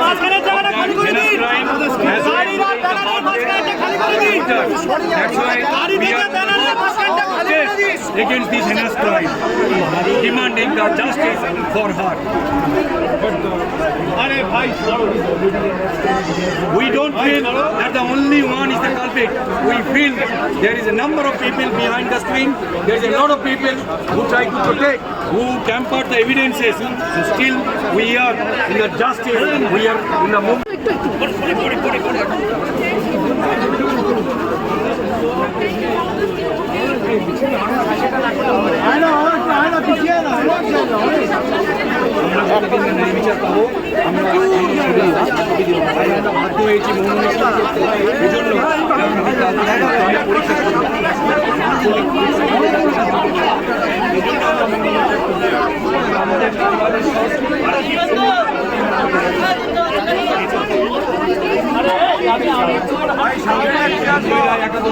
মাঝখানের জায়গাটা খালি করে দিন গাড়ির আর খালি করে দিন against these heinous crime, demanding the justice for her. We don't feel that the only one is the culprit. We feel there is a number of people behind the screen. There is a lot of people who try to protect, who tamper the evidences. So still, we are in the justice. We are in the movement. আমরা বাধ্য হয়েছি মনোনয়ন করতে এই জন্য পরীক্ষা করব আমাদের আমাদের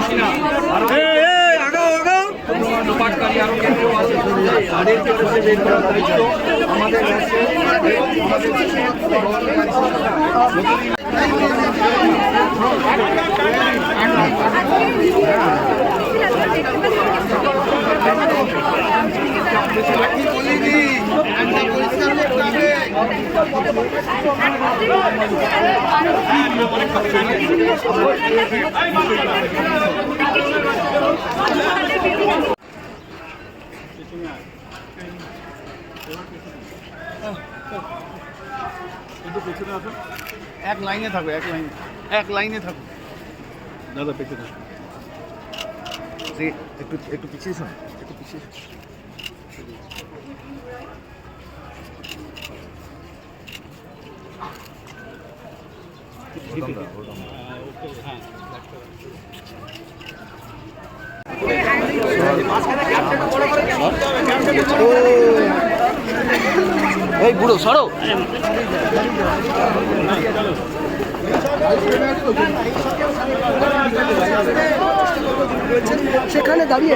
একাদশী না। আরও আগাও আগাও। পাটকারী আরও কেন্দ্র আছে। তাদেরকে খুঁজে বের করার দায়িত্ব আমাদের আমাদের এক লাইনে থাকো, এক লাইনে। এক লাইনে থাকো। দাদা, পেছনে একটু একটু পিছিয়ে শোন, একটু পিছিয়ে এই বুড়ো সরো। সেখানে দাঁড়িয়ে।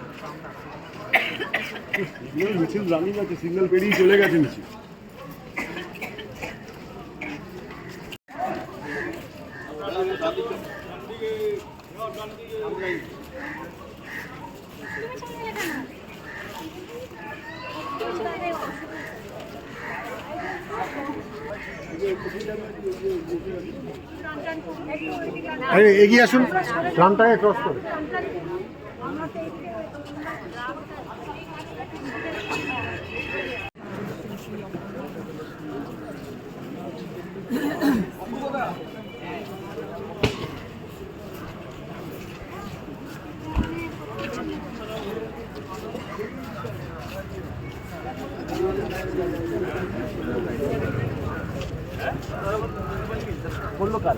মিছিল রানিং আছে সিগন্যাল পেরিয়ে চলে গেছে মিছিল আরে এগিয়ে আসুন। ট্রামটাকে ক্রস করে। করল কাজ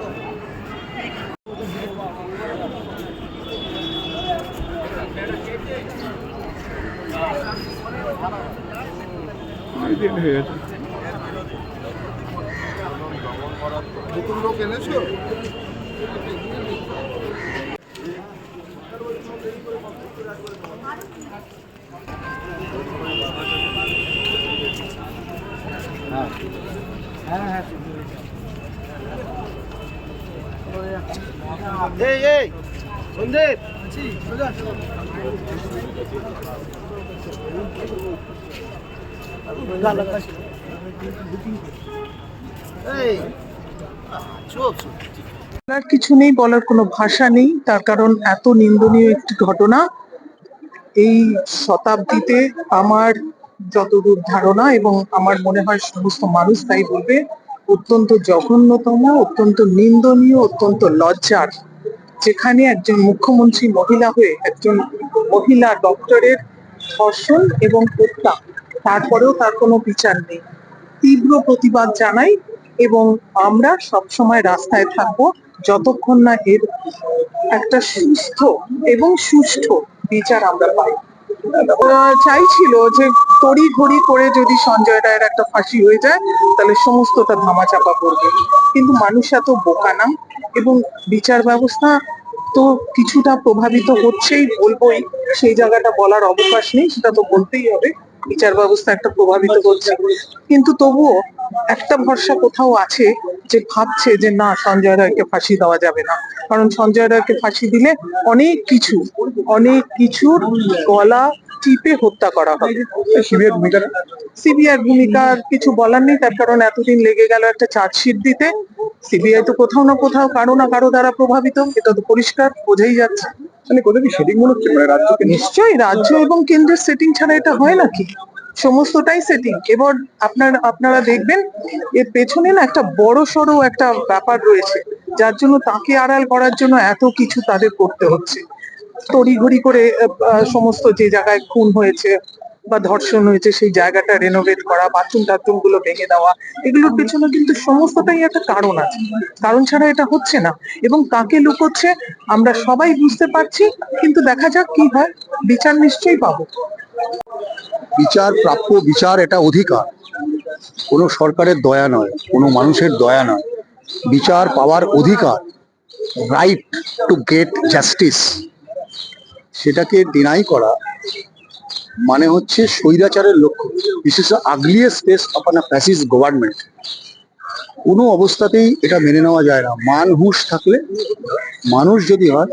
চাইছি না নতুন লোক এনেছো এই এই সন্দীপ এই চুপ চুপ বলার কিছু নেই, বলার কোনো ভাষা নেই। তার কারণ এত নিন্দনীয় একটি ঘটনা। এই শতাব্দীতে আমার যতদূর ধারণা এবং আমার মনে হয় সমস্ত মানুষ তাই বলবে, অত্যন্ত জঘন্যতম, অত্যন্ত নিন্দনীয়, অত্যন্ত লজ্জার। যেখানে একজন মুখ্যমন্ত্রী মহিলা হয়ে একজন মহিলা ডক্টরের ধর্ষণ এবং হত্যা তারপরেও তার কোনো বিচার নেই। তীব্র প্রতিবাদ জানাই এবং আমরা সবসময় রাস্তায় থাকব যতক্ষণ না এর একটা সুস্থ এবং সুষ্ঠু বিচার আমরা পাই। চাইছিল যে তড়ি ঘড়ি করে যদি সঞ্জয় রায়ের একটা ফাঁসি হয়ে যায়, তাহলে সমস্তটা ধামাচাপা পড়বে। কিন্তু মানুষ এত বোকা না এবং বিচার ব্যবস্থা তো কিছুটা প্রভাবিত হচ্ছেই বলবোই। সেই জায়গাটা বলার অবকাশ নেই, সেটা তো বলতেই হবে। বিচার ব্যবস্থা একটা প্রভাবিত করছে। কিন্তু তবুও একটা ভরসা কোথাও আছে যে ভাবছে যে না সঞ্জয় রায়কে ফাঁসি দেওয়া যাবে না। কারণ সঞ্জয় রায়কে ফাঁসি দিলে অনেক কিছু অনেক কিছুর গলা টিপে হত্যা করা হবে। শিবিরের ভূমিকাটা সিবিআই ভূমিকার কিছু বলার নেই তার কারণ এতদিন লেগে গেল একটা চার্জশিট দিতে। সিবিআই তো কোথাও না কোথাও কারও না কারও দ্বারা প্রভাবিত এটা তো পরিষ্কার বোঝাই যাচ্ছে। মানে কোথাও কি সেটিং মনে হচ্ছে? মানে রাজ্যকে নিশ্চয়ই রাজ্য এবং কেন্দ্রের সেটিং ছাড়া এটা হয় নাকি? সমস্তটাই সেটিং এবার আপনার, আপনারা দেখবেন, এর পেছনে না একটা বড় সড়ো একটা ব্যাপার রয়েছে, যার জন্য তাকে আড়াল করার জন্য এত কিছু তাদের করতে হচ্ছে। তড়িঘড়ি করে সমস্ত যে জায়গায় খুন হয়েছে বা ধর্ষণ হয়েছে, সেই জায়গাটা রেনোভেট করা বাথরুম টাথরুমগুলো ভেঙে দেওয়া, এগুলোর পেছনে কিন্তু সমস্তটাই একটা কারণ আছে। কারণ ছাড়া এটা হচ্ছে না। এবং কাকে লুকোচ্ছে, আমরা সবাই বুঝতে পারছি, কিন্তু দেখা যাক কি হয়। বিচার নিশ্চয়ই পাবো। বিচার, প্রাপ্য বিচার এটা অধিকার। কোনো সরকারের দয়া নয়, কোনো মানুষের দয়া নয়। বিচার পাওয়ার অধিকার রাইট টু গেট জাস্টিস সেটাকে ডিনাই করা মানে হচ্ছে স্বৈরাচারের লক্ষ্য। বিশেষ ugliest space of a government কোনো অবস্থাতেই এটা মেনে নেওয়া যায় না। মান হুঁশ থাকলে মানুষ যদি হয়,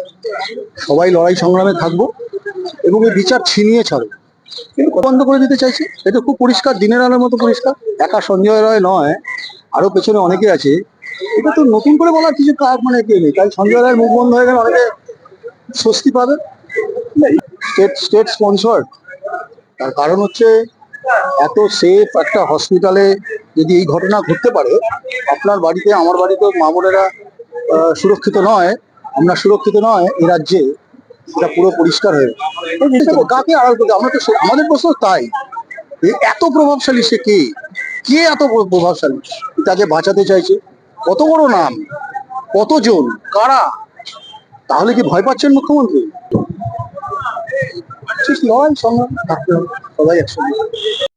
সবাই লড়াই সংগ্রামে থাকব এবং এই বিচার ছিনিয়ে ছাড়বো। কিন্তু বন্ধ করে দিতে চাইছে। এটা খুব পরিষ্কার দিনের আলোর মতো পরিষ্কার। একা সঞ্জয় রায় নয়। আরও পেছনে অনেকে আছে। এটা তো নতুন করে বলার কিছু কাজ মানে কে নেই? তাই সঞ্জয় রায়ের মুখ বন্ধ হয়ে গেলে অনেকে স্বস্তি পাবে। State state sponsor. তার কারণ হচ্ছে এত সেফ একটা হসপিটালে যদি এই ঘটনা ঘটতে পারে আপনার বাড়িতে আমার বাড়িতে মা বোনেরা আহ, সুরক্ষিত নয় আমরা সুরক্ষিত নয় এই রাজ্যে। এটা পুরো পরিষ্কার হয়ে। কাকে আড়াল করতে আমরা তো আমাদের প্রশ্ন তাই। এত প্রভাবশালী সে কে? কে এত প্র- প্রভাবশালী? তাকে বাঁচাতে চাইছে? কত বড় নাম? কতজন? কারা? তাহলে কি ভয় পাচ্ছেন মুখ্যমন্ত্রী? লড়াই সংগ্রাম থাকতে হবে। সবাই একসঙ্গে।